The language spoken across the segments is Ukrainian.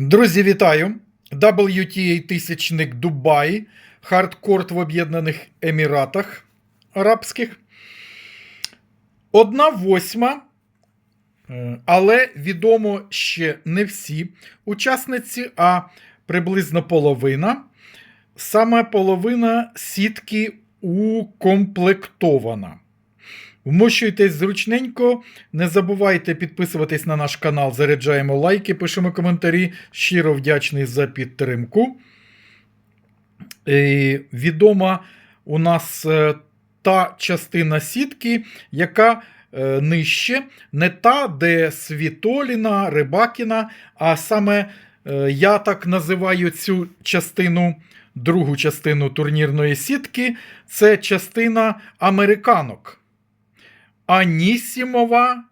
Друзі, вітаю! WTA тисячник Дубай, хардкорт в Об'єднаних Еміратах Арабських. Одна восьма, е, але відомо ще не всі учасниці, а приблизно половина. Саме половина сітки укомплектована. Вмощуйтесь зручненько, не забувайте підписуватись на наш канал, заряджаємо лайки, пишемо коментарі. Щиро вдячний за підтримку. І відома у нас е, та частина сітки, яка е, нижче, не та, де Світоліна, Рибакіна, а саме е, я так називаю цю частину, другу частину турнірної сітки, це частина американок. Анісімова,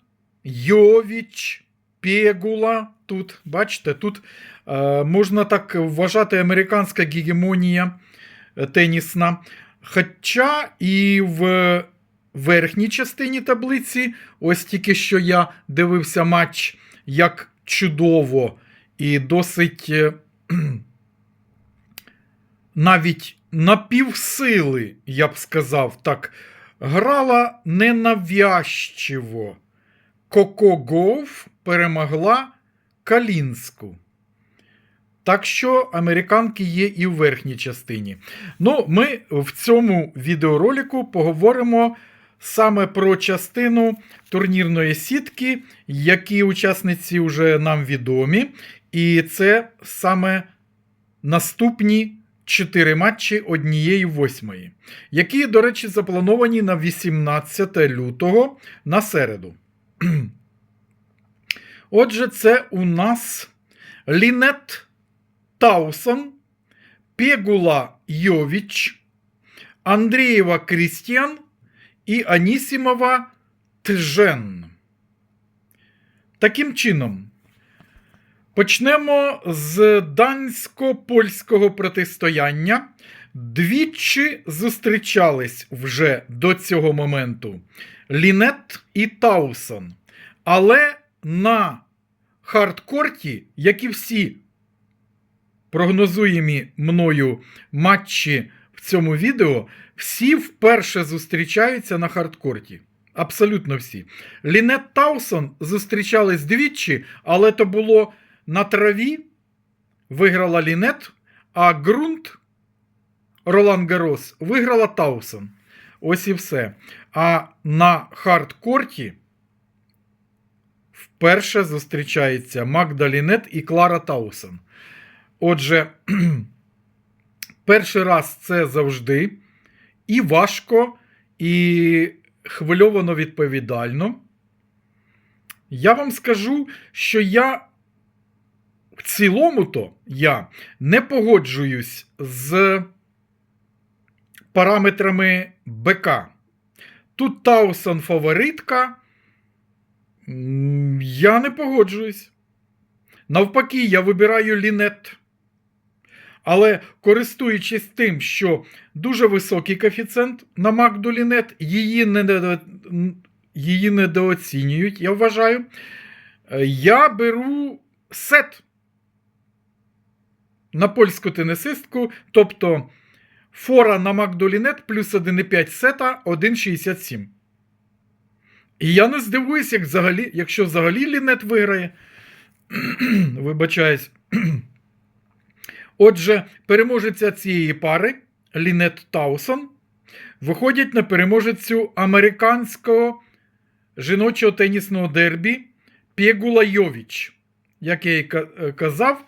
Йовіч, Пегула. Тут, бачите, тут е, можна так вважати американська гегемонія е, тенісна. Хоча і в верхній частині таблиці, ось тільки що я дивився матч як чудово і досить е, навіть на півсили, я б сказав так, грала ненавязчиво. Коко Гоуф перемогла Калінську. Так що американки є і в верхній частині. Ну, ми в цьому відеоролику поговоримо саме про частину турнірної сітки, які учасниці вже нам відомі. І це саме наступні чотири матчі однієї восьмої, які, до речі, заплановані на 18 лютого на середу. Отже, це у нас Лінет Таусон, Пегула Йовіч, Андрієва Крістіан і Анісімова Тжен. Таким чином, почнемо з дансько-польського протистояння. Двічі зустрічались вже до цього моменту Лінет і Таусон. Але на хардкорті, як і всі прогнозуємі мною матчі в цьому відео, всі вперше зустрічаються на хардкорті. Абсолютно всі. Лінет Таусон зустрічались двічі, але то було на траві. Виграла Лінет, а ґрунт Ролан Гарос виграла Таусон. Ось і все. А на хардкорті вперше зустрічається Магда Лінет і Клара Таусон. Отже, перший раз це завжди і важко, і хвильовано відповідально. Я вам скажу, що я в цілому-то я не погоджуюсь з параметрами БК. Тут Таусон фаворитка. Я не погоджуюсь. Навпаки, я вибираю лінет. Але користуючись тим, що дуже високий коефіцієнт на Магду Лінет, її, недо... її недооцінюють, я вважаю. Е, Я беру сет на польську тенісистку, тобто фора на Магду Лінет плюс 1,5 сета 1,67. І я не здивуюсь, як взагалі, якщо взагалі Лінет виграє. Вибачаюсь. Отже, переможеця цієї пари Лінет Таусон виходять на переможецю американського жіночого тенісного дербі Пєгула Йовіч. Як я і казав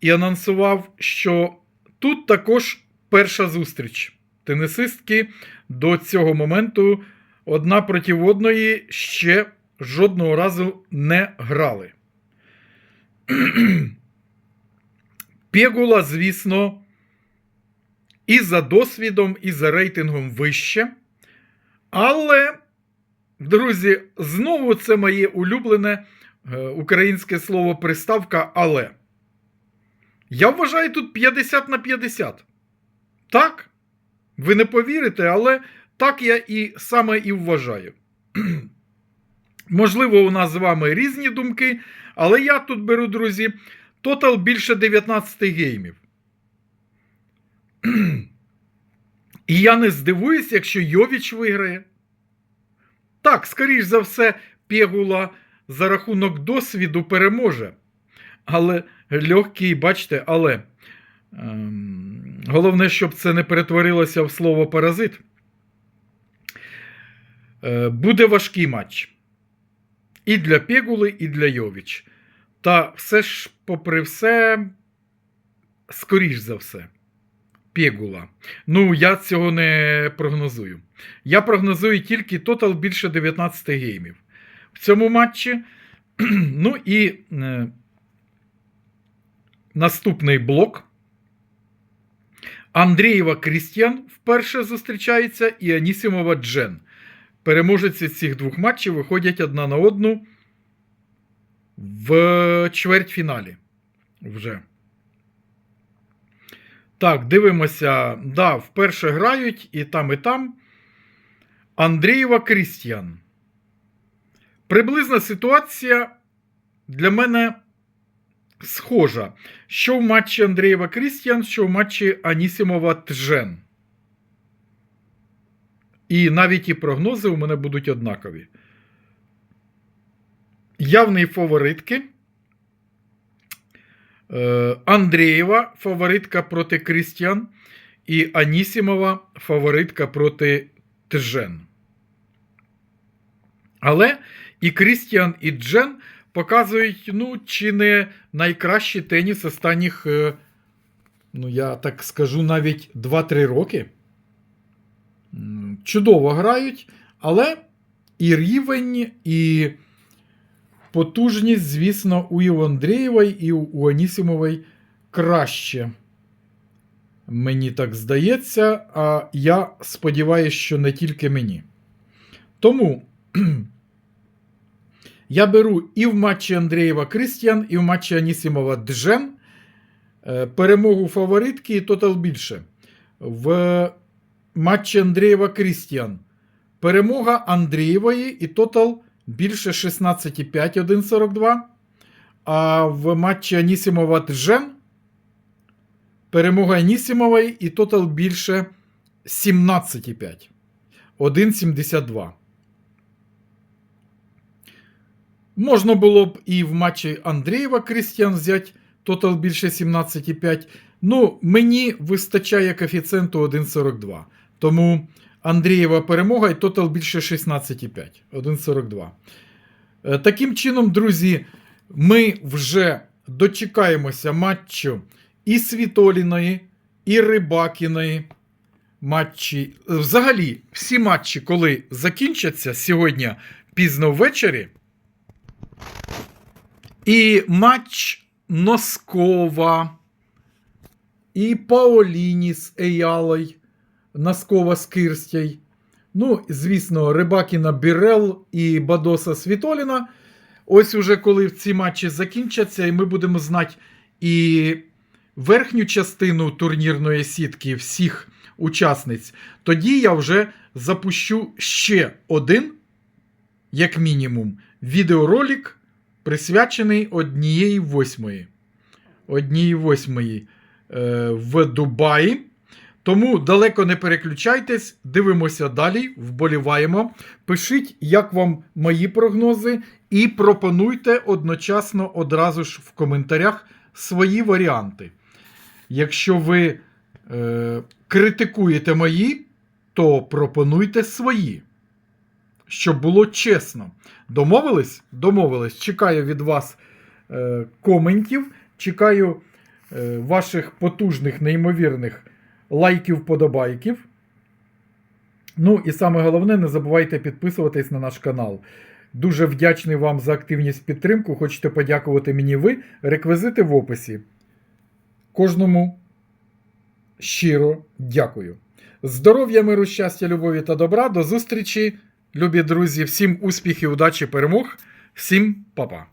і анонсував, що тут також перша зустріч. Тенісистки до цього моменту одна проти одної ще жодного разу не грали. Пегула, звісно, і за досвідом, і за рейтингом вище. Але, друзі, знову це моє улюблене е, українське слово приставка але. Я вважаю тут 50 на 50. Так, ви не повірите, але так я і саме і вважаю. Можливо, у нас з вами різні думки, але я тут беру, друзі, Тотал більше 19 геймів. І я не здивуюсь, якщо Йовіч виграє. Так, скоріш за все, Пєгула за рахунок досвіду переможе. Але легкий, бачите, але ем, головне, щоб це не перетворилося в слово паразит. Е, буде важкий матч. І для Пєгули, і для Йовіч. Та все ж, попри все, скоріш за все, Пєгула. Ну, я цього не прогнозую. Я прогнозую тільки тотал більше 19 геймів. В цьому матчі. Ну і е, наступний блок. Андрієва Крістіан вперше зустрічається і Анісімова Джен. Переможеці цих двох матчів виходять одна на одну в чвертьфіналі. Вже. Так, дивимося. Да, вперше грають і там, і там. Андрієва Крістіан. Приблизна ситуація для мене схожа. Що в матчі Андрієва Крістіан, що в матчі Анісімова Тжен. І навіть і прогнози у мене будуть однакові. Явний фаворитки. Е, Андрієва фаворитка проти Крістіан. І Анісімова фаворитка проти Тжен. Але і Крістіан, і Джен показують, ну, чи не найкращий теніс останніх, е, ну, я так скажу, навіть 2-3 роки. Чудово грають, але і рівень, і потужність, звісно, у Іу Андрієвої і у Анісімової краще. Мені так здається, а я сподіваюся, що не тільки мені. Тому я беру і в матчі Андрієва Крістіан, і в матчі Анісімова Джен е, перемогу фаворитки і тотал більше. В матчі Андрієва Крістіан перемога Андрієвої і тотал більше 16,5 1,42. А в матчі Анісімова Джен перемога Анісімової і тотал більше 17,5 1,72. Можна було б і в матчі Андрієва Крістіан взяти тотал більше 17,5. Ну, мені вистачає коефіцієнту 1,42. Тому Андрієва перемога і тотал більше 16,5. 1,42. Е, Таким чином, друзі, ми вже дочекаємося матчу і Світоліної, і Рибакіної. Матчі. Взагалі, всі матчі, коли закінчаться сьогодні пізно ввечері. І матч Носкова, і Паоліні з Еялой, Носкова з Кирстяй. Ну, звісно, Рибакіна Бірел і Бадоса Світоліна. Ось уже коли ці матчі закінчаться, і ми будемо знати і верхню частину турнірної сітки всіх учасниць, тоді я вже запущу ще один, як мінімум, відеоролик присвячений однієї восьмої. Однієї восьмої е, в Дубаї. Тому далеко не переключайтесь, дивимося далі, вболіваємо. Пишіть, як вам мої прогнози, і пропонуйте одночасно одразу ж в коментарях свої варіанти. Якщо ви е, критикуєте мої, то пропонуйте свої. Щоб було чесно. Домовились? Домовились. Чекаю від вас е, коментів, чекаю е, ваших потужних, неймовірних лайків, подобайків. Ну і саме головне, не забувайте підписуватись на наш канал. Дуже вдячний вам за активність підтримку. Хочете подякувати мені ви. Реквізити в описі. Кожному щиро дякую. Здоров'я, миру, щастя, любові та добра. До зустрічі, любі друзі. Всім успіхів, удачі, перемог. Всім па-па.